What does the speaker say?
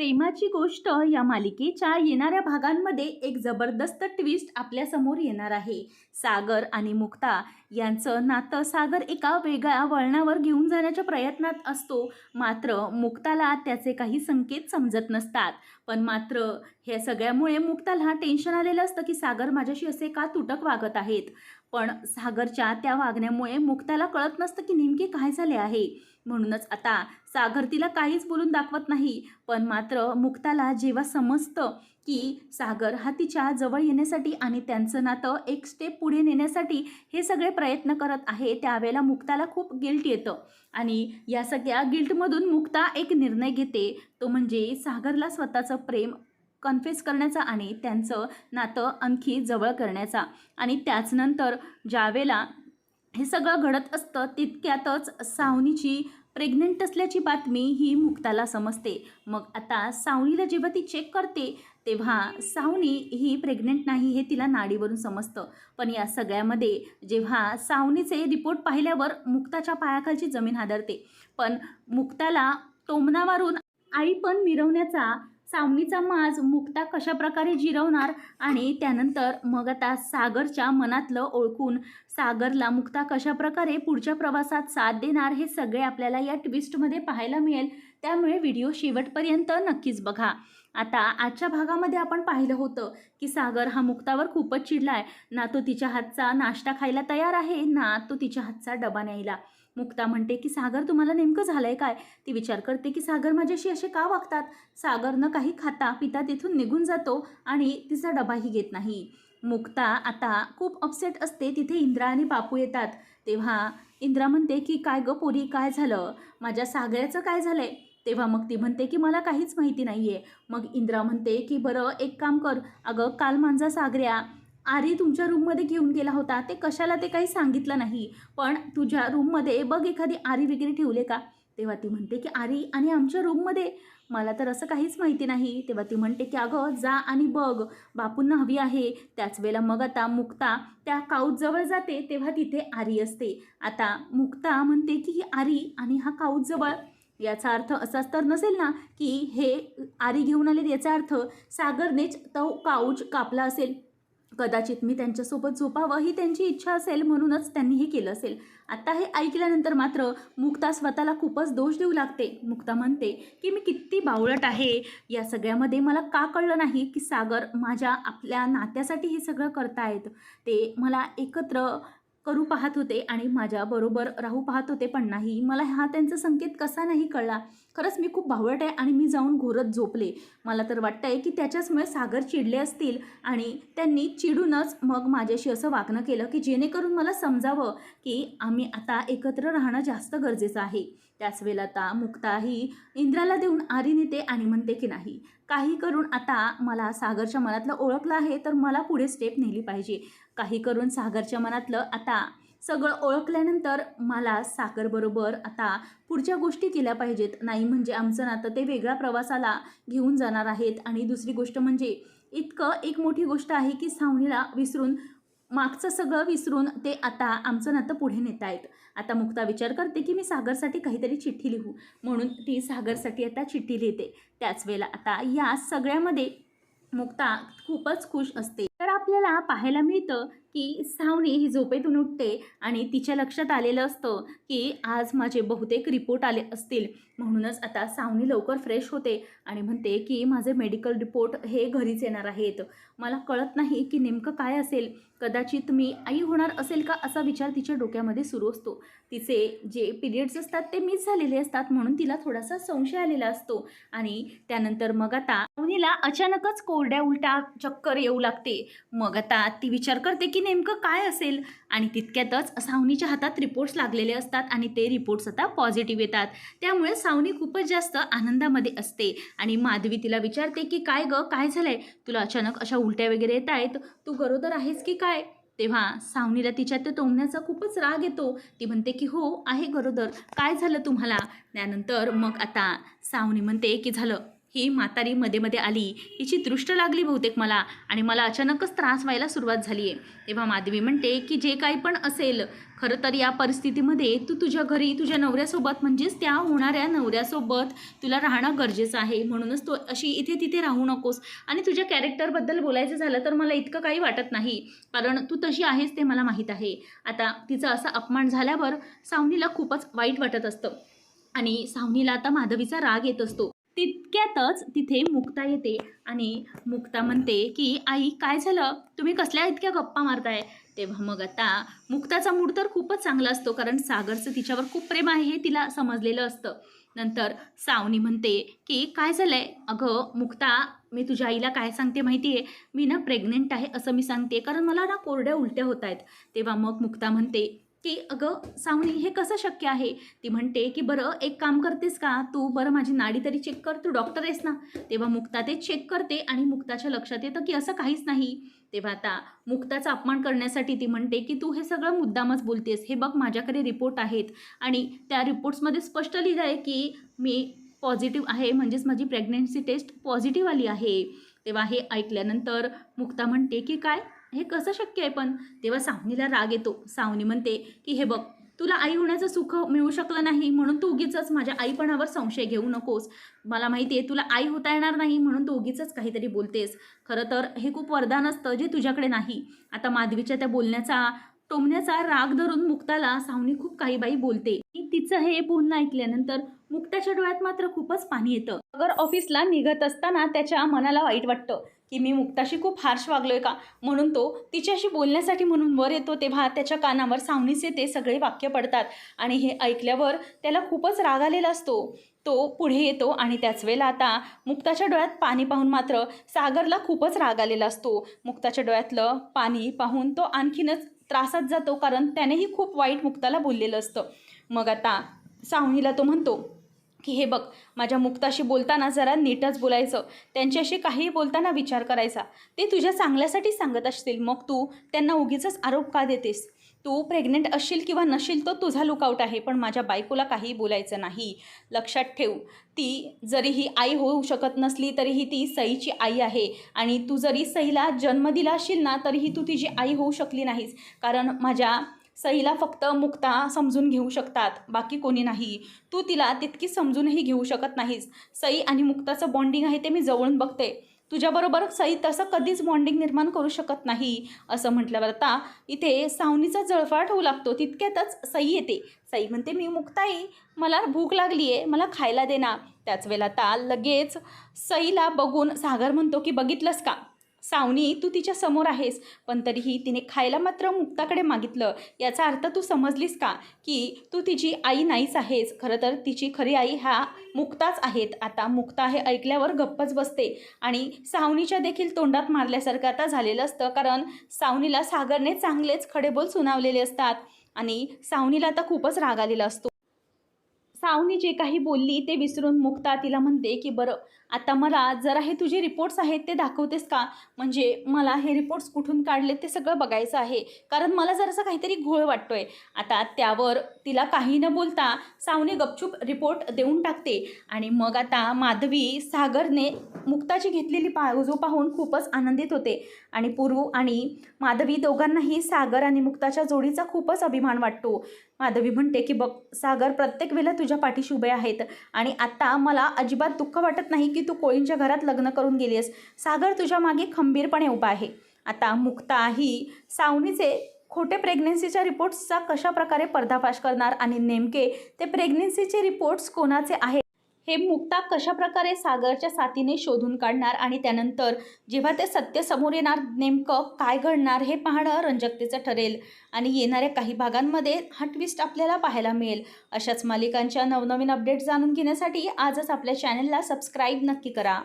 प्रेमाची गोष्ट या मालिकेच्या येणाऱ्या भागांमध्ये एक जबरदस्त ट्विस्ट आपल्यासमोर येणार आहे. सागर आणि मुक्ता यांचं नातं सागर एका वेगळ्या वळणावर घेऊन जाण्याच्या प्रयत्नात असतो. मात्र मुक्ताला त्याचे काही संकेत समजत नसतात. पण मात्र हे सगळ्यामुळे मुक्ताला टेन्शन आलेलं असतं की सागर माझ्याशी असे का तुटक वागत आहेत? पण सागरच्या त्या वागण्यामुळे मुक्ताला कळत नसतं की नेमके काय झाले आहे. म्हणूनच आता सागर तिला काहीच बोलून दाखवत नाही पण मात्र मुक्ताला जेव्हा समजतं की सागर हा तिच्या जवळ येण्यासाठी आणि त्यांचं नातं एक स्टेप पुढे नेण्यासाठी हे सगळे प्रयत्न करत आहे त्यावेळेला मुक्ताला खूप गिल्ट येतं. आणि या सगळ्या गिल्टमधून मुक्ता एक निर्णय घेते. तो म्हणजे सागरला स्वतःचं प्रेम कन्फेस करण्याचा आणि त्यांचं नातं आणखी जवळ करण्याचा. आणि त्याचनंतर ज्यावेळेला हे सगळं घडत असतं तितक्यातच सावनीची प्रेग्नंट असल्याची बातमी ही मुक्ताला समजते. मग आता सावनीला जेव्हा ती चेक करते तेव्हा सावनी ही प्रेग्नंट नाही हे तिला नाडीवरून समजतं. पण या सगळ्यामध्ये जेव्हा सावनीचे रिपोर्ट पाहिल्यावर मुक्ताच्या पायाखालची जमीन हादरते. पण मुक्ताला टोमना मारून आई पण मिरवण्याचा सावनीचा माज मुक्ता कशा प्रकारे जिरवणार आणि त्यानंतर मग आता सागरच्या मनातलं ओळखून सागरला मुक्ता कशा प्रकारे पुढच्या प्रवासात साथ देणार हे सगळे आपल्याला या ट्विस्टमध्ये पाहायला मिळेल. त्यामुळे व्हिडिओ शेवटपर्यंत नक्कीच बघा. आता आजच्या भागामध्ये आपण पाहिलं होतं की सागर हा मुक्तावर खूपच चिडला आहे ना तो तिच्या हातचा नाश्ता खायला तयार आहे ना तो तिच्या हातचा डबा न्यायला. मुक्ता म्हणते की सागर तुम्हाला नेमकं झालं आहे काय? ती विचार करते की सागर माझ्याशी असे का वागतात? सागरनं काही खाता पिता तिथून निघून जातो आणि तिचा डबाही घेत नाही. मुक्ता आता खूप अपसेट असते. तिथे इंद्रा आणि बापू येतात. तेव्हा इंद्रा म्हणते की काय गं पोरी काय झालं? माझ्या सागऱ्याचं काय झालं आहे तेव्हा मग ती म्हणते की मला काहीच माहिती नाही आहे मग इंद्रा म्हणते की बरं एक काम कर. अगं काल माझा सागऱ्या आरी तुमच्या रूममध्ये घेऊन गेला होता. ते कशाला ते काही सांगितलं नाही. पण तुझ्या रूममध्ये बघ एखादी आरी वगैरे ठेवले का? तेव्हा ती म्हणते की आरी आणि आमच्या रूममध्ये मला तर असं काहीच माहिती नाही. तेव्हा ती म्हणते की अगं जा आणि बघ. बापूंना हवी आहे. त्याच वेळेला मग आता मुक्ता त्या काऊजवळ जाते. तेव्हा तिथे आरी असते. आता मुक्ता म्हणते की ही आरी आणि हा काऊजवळ याचा अर्थ असाच तर नसेल ना की हे आरी घेऊन आले याचा अर्थ सागरनेच तो काऊच कापला असेल. कदाचित मी त्यांच्यासोबत झोपावं ही त्यांची इच्छा असेल म्हणूनच त्यांनी हे केलं असेल. आता हे ऐकल्यानंतर मात्र मुक्ता स्वतःला खूपच दोष देऊ लागते. मुक्ता म्हणते की मी किती बावळट आहे. या सगळ्यामध्ये मला का कळलं नाही की सागर माझ्या आपल्या नात्यासाठी हे सगळं करतायत. ते मला एकत्र करू पाहत होते आणि माझ्याबरोबर राहू पाहत होते पण नाही. मला हा त्यांचा संकेत कसा नाही कळला. खरंच मी खूप भावट आहे आणि मी जाऊन घोरत झोपले. मला तर वाटतं आहे की त्याच्याचमुळे सागर चिडले असतील आणि त्यांनी चिडूनच मग माझ्याशी असं वागणं केलं की जेणेकरून मला समजावं की आम्ही आता एकत्र राहणं जास्त गरजेचं आहे. त्याच वेळेला आता मुक्ता ही इंद्राला देऊन आरी नेते आणि म्हणते की नाही काही करून आता मला सागरच्या मनातलं ओळखलं आहे तर मला पुढे स्टेप नेली पाहिजे. काही करून सागरच्या मनातलं आता सगळं ओळखल्यानंतर मला साखरबरोबर आता पुढच्या गोष्टी केल्या पाहिजेत. नाही म्हणजे आमचं नातं ते वेगळ्या प्रवासाला घेऊन जाणार आहेत. आणि दुसरी गोष्ट म्हणजे इतकं एक मोठी गोष्ट आहे की सावनीला विसरून मागचं सगळं विसरून ते आता आमचं नातं पुढे नेत आहेत आता मुक्ता विचार करते की मी सागरसाठी काहीतरी चिठ्ठी लिहू. म्हणून ती सागरसाठी आता चिठ्ठी लिहिते. त्याच वेळेला आता या सगळ्यामध्ये मुक्ता खूपच खुश असते. तर आपल्याला पाहायला मिळतं की सावनी ही झोपेतून उठते आणि तिच्या लक्षात आलेलं असतं की आज माझे बहुतेक रिपोर्ट आले असतील. म्हणूनच आता सावनी लवकर फ्रेश होते आणि म्हणते की माझे मेडिकल रिपोर्ट हे घरीच येणार आहेत. मला कळत नाही की नेमकं काय असेल. कदाचित मी आई होणार असेल का असा विचार तिच्या डोक्यामध्ये सुरू असतो. तिचे जे पिरियड्स असतात ते मिस झालेले असतात म्हणून तिला थोडासा संशय आलेला असतो. आणि त्यानंतर मग आता सावनीला अचानकच कोरड्या उलट्या चक्कर येऊ लागते. मग आता ती विचार करते की नेमकं काय असेल? आणि तितक्यातच सावनीच्या हातात रिपोर्ट्स लागलेले असतात आणि ते रिपोर्ट्स आता पॉझिटिव्ह येतात. त्यामुळे सावनी खूपच जास्त आनंदामध्ये असते. आणि माधवी तिला विचारते की काय गं? काय झालंय? तुला अचानक अशा उलट्या वगैरे येत आहेत? तू गरोदर आहेस की काय? तेव्हा सावनीला तिच्या ते तोंबण्याचा खूपच राग येतो. ती म्हणते की हो आहे गरोदर. काय झालं तुम्हाला? त्यानंतर मग आता सावनी म्हणते की झालं. ही म्हातारी मध्ये मध्ये आली. हिची दृष्ट लागली बहुतेक मला आणि मला अचानकच त्रास व्हायला सुरुवात झाली आहे तेव्हा माधवी म्हणते की जे काही पण असेल खरं तर या परिस्थितीमध्ये तू तुझ्या घरी तुझ्या नवऱ्यासोबत म्हणजेच त्या होणाऱ्या नवऱ्यासोबत तुला राहणं गरजेचं आहे. म्हणूनच तू अशी इथे तिथे राहू नकोस. आणि तुझ्या कॅरेक्टरबद्दल बोलायचं झालं तर मला इतकं काही वाटत नाही. कारण तू तशी आहेस ते मला माहीत आहे. आता तिचा असा अपमान झाल्यावर सावनीला खूपच वाईट वाटत असतं. आणि सावनीला आता माधवीचा राग येत असतो. तितक्यातच तिथे मुक्ता येते आणि मुक्ता म्हणते की आई काय झालं? तुम्ही कसल्या इतक्या गप्पा मारताय? तेव्हा मग आता मुक्ताचा मूड तर खूपच चांगला असतो कारण सागरचं तिच्यावर खूप प्रेम आहे हे तिला समजलेलं असतं. नंतर सावनी म्हणते की काय झालं आहे अगं मुक्ता मी तुझ्या आईला काय सांगते माहिती आहे मी ना प्रेग्नेंट आहे असं मी सांगते कारण मला ना कोरड्या उलट्या होत आहेत तेव्हा मग मुक्ता म्हणते की अगं सावनी हे कसं शक्य आहे? ती म्हणते की बरं एक काम करतेस का? तू बरं माझी नाडी तरी चेक कर तू डॉक्टर आहेस ना? तेव्हा मुक्ता ते चेक करते आणि मुक्ताच्या लक्षात येतं की असं काहीच नाही. तेव्हा आता मुक्ताचा अपमान करण्यासाठी ती म्हणते की तू हे सगळं मुद्दामच बोलतेस. हे बघ माझ्याकडे रिपोर्ट आहेत. आणि त्या रिपोर्ट्समध्ये स्पष्ट लिहिलं आहे की मी पॉझिटिव्ह आहे म्हणजेच माझी प्रेग्नेन्सी टेस्ट पॉझिटिव्ह आली आहे. तेव्हा हे ऐकल्यानंतर मुक्ता म्हणते की काय? हे कसं शक्य आहे? पण तेव्हा सावनीला राग येतो. सावनी म्हणते की हे बघ तुला आई होण्याचं सुख मिळू शकलं नाही म्हणून तू उगीच माझ्या आईपणावर संशय घेऊ नकोस. मला माहिती आहे तुला आई होता येणार नाही म्हणून तू उगीच काहीतरी बोलतेस. खरं तर हे खूप वरदान असतं जे तुझ्याकडे नाही. आता माधवीच्या त्या बोलण्याचा टोमण्याचा राग धरून मुक्ताला सावनी खूप काही बाई बोलते. तिचं हे बोलणं ऐकल्यानंतर मुक्ताच्या डोळ्यात मात्र खूपच पाणी येतं. अगर ऑफिसला निघत असताना त्याच्या मनाला वाईट वाटतं. की मी मुक्ताशी खूप हार्श वागलो आहे का? म्हणून तो तिच्याशी बोलण्यासाठी म्हणून वर येतो तेव्हा त्याच्या कानावर सावनीचे ते सगळे वाक्य पडतात. आणि हे ऐकल्यावर त्याला खूपच राग आलेला असतो. तो पुढे येतो आणि त्याच वेळेला आता मुक्ताच्या डोळ्यात पाणी पाहून मात्र सागरला खूपच राग आलेला असतो. मुक्ताच्या डोळ्यातलं पाणी पाहून तो आणखीनच त्रासात जातो कारण त्यानेही खूप वाईट मुक्ताला बोललेलं असतं. मग आता सावनीला तो म्हणतो की हे बघ माझ्या मुक्ताशी बोलताना जरा नीटच बोलायचं. त्यांच्याशी काही बोलताना विचार करायचा. ते तुझ्या चांगल्यासाठी सांगत असतील. मग तू त्यांना उगीच आरोप का देतेस? तू प्रेग्नेंट असशील किंवा नशील तो तुझा लुकआउट आहे पण माझ्या बायकोला काही बोलायचं नाही. लक्षात ठेव ती जरी ही आई होऊ शकत नसली तरीही ती सईची आई आहे. आणि तू जरी सईला जन्म दिला असशील ना तरीही तू तिची आई होऊ शकली नाहीस. कारण माझ्या सईला फक्त मुक्ता समजून घेऊ शकतात बाकी कोणी नाही. तू तिला तितकी समजूनही घेऊ शकत नाहीस. सई आणि मुक्ताचं बॉन्डिंग आहे ते मी जवळून बघते. तुझ्याबरोबर सई तसं कधीच बॉन्डिंग निर्माण करू शकत नाही असं म्हटल्यावर आता इथे सावनीचा जळफाट होऊ लागतो. तितक्यातच सई येते. सई म्हणते मी मुक्ताई मला भूक लागली आहे मला खायला देना त्याच वेळेला आता लगेच सईला बघून सागर म्हणतो की बघितलंस का? सावनी तू तिच्या समोर आहेस. पण तरीही तिने खायला मात्र मुक्ताकडे मागितलं. याचा अर्थ तू समजलीस का? की तू तिची आई नाहीच आहेस. खरं तर तिची खरी आई ह्या मुक्ताच आहेत. आता मुक्ता हे ऐकल्यावर गप्पच बसते. आणि सावनीच्या देखील तोंडात मारल्यासारखं आता झालेलं असतं. कारण सावनीला सागरने चांगलेच खडेबोल सुनावलेले असतात. आणि सावनीला आता खूपच राग आलेला असतो. सावनी जे काही बोलली ते विसरून मुक्ता तिला म्हणते की बरं आता मला जरा हे तुझे रिपोर्ट्स आहेत ते दाखवतेस का? म्हणजे मला हे रिपोर्ट्स कुठून काढले ते सगळं बघायचं आहे. कारण मला जरासं काहीतरी घोळ वाटतोय. आता त्यावर तिला काही न बोलता सावनी गपचूप रिपोर्ट देऊन टाकते. आणि मग आता माधवी सागरने मुक्ताची घेतलेली बाजू पाहून खूपच आनंदित होते. आणि पूर्व आणि माधवी दोघांनाही सागर आणि मुक्ताच्या जोडीचा खूपच अभिमान वाटतो. माधवी म्हणते की बघ सागर प्रत्येक वेळेला तुझ्या पाठीशी उभे आहेत आणि आता मला अजिबात दुःख वाटत नाही की तू कोळींच्या घरात लग्न करून गेली आहेस सागर तुझ्या मागे खंबीरपणे उभा आहे. आता मुक्ता ही सावनीचे खोटे प्रेग्नेन्सीच्या रिपोर्ट्सचा कशा प्रकारे पर्दाफाश करणार आणि नेमके ते प्रेग्नेन्सीचे रिपोर्ट्स कोणाचे आहेत हे मुक्ता कशा प्रकारे सागरच्या साथीने शोधून काढणार आणि त्यानंतर जेव्हा ते सत्य समोर येणार नेमकं काय घडणार हे पाहणं रंजकतेचं ठरेल. आणि येणाऱ्या काही भागांमध्ये हा ट्विस्ट आपल्याला पाहायला मिळेल. अशाच मालिकांच्या नवनवीन अपडेट जाणून घेण्यासाठी आजच आपल्या चॅनलला सबस्क्राईब नक्की करा.